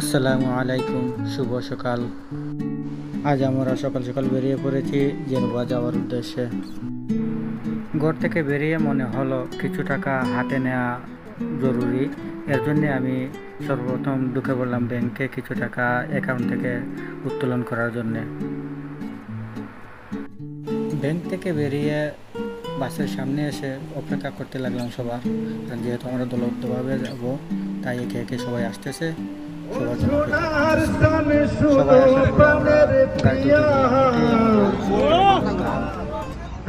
আসসালামু আলাইকুম, শুভ সকাল। আজ আমরা সকাল সকাল বেরিয়ে পড়েছি জেনুবা যাওয়ার উদ্দেশ্যে। ঘর থেকে বেরিয়ে মনে হলো কিছু টাকা হাতে নেওয়া জরুরি। এর জন্যে আমি সর্বপ্রথম ঢুকে বললাম ব্যাংকে কিছু টাকা অ্যাকাউন্ট থেকে উত্তোলন করার জন্যে। ব্যাংক থেকে বেরিয়ে বাসের সামনে এসে অপেক্ষা করতে লাগলাম সবার। যেহেতু আমরা দলবদ্ধভাবে যাব, তাই একে একে সবাই আসতেছে।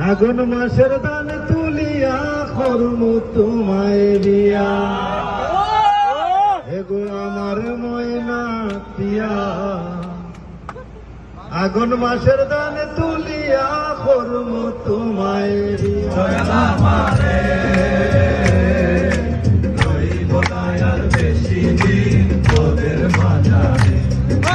আগুন মাসের দান তুলিয়া করম তোমায় রিয়া হেগো আমার ময়না পিয়া আগুন মাসের দান তুলিয়া করম তোমায় রিয়া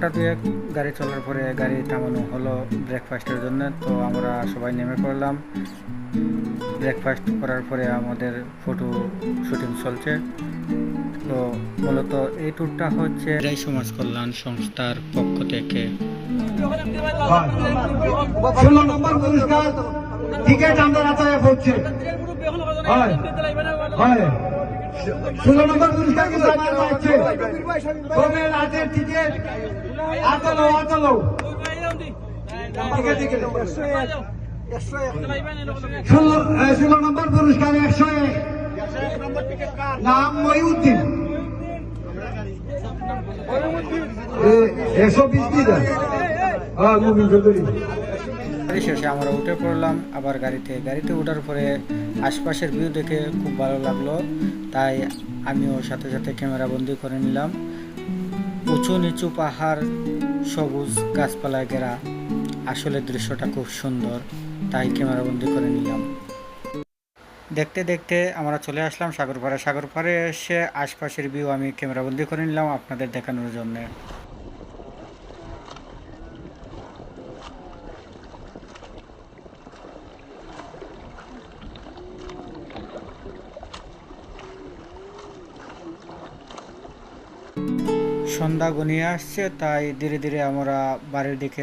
ঘণ্টা দুয়েক গাড়ি চলার পরে গাড়ি থামানো হলো ব্রেকফাস্টের জন্য। তো আমরা সবাই নেমে পড়লাম। ব্রেকফাস্ট করার পরে আমাদের ফটো শুটিং চলছে। তো মূলত এই ট্যুরটা হচ্ছে সমাজ কল্যাণ সংস্থার পক্ষ থেকে। হাতে পড়ছে হয় হয়। ষোলো নম্বর পুরস্কার কিন্তু আমার পাচ্ছে কবে রাতের টিকিট আতলো আতলো। ষোলো নম্বর পুরস্কার একশো এক। নাম মহিউদ্দিন। একশো বিশ দিন হ্যাঁ মুভিন চৌধুরী গাড়ি শেষে আমরা উঠে পড়লাম, আবার গাড়িতে। গাড়িতে ওঠার পরে আশপাশের ভিউ দেখে খুব ভালো লাগল, তাই আমিও সাথে সাথে ক্যামেরা বন্দি করে নিলাম। উঁচু নিচু পাহাড়, সবুজ গাছপালায় ঘেরা। আসলে দৃশ্যটা খুব সুন্দর, তাই ক্যামেরা বন্দি করে নিলাম। দেখতে দেখতে আমরা চলে আসলাম সাগর পাড়ে সাগর পাড়ে এসে আশপাশের ভিউ আমি ক্যামেরা বন্দি করে নিলাম আপনাদের দেখানোর জন্যে। সন্ধ্যা ঘনিয়ে আসছে তাই ধীরে ধীরে আমরা বাড়ির দিকে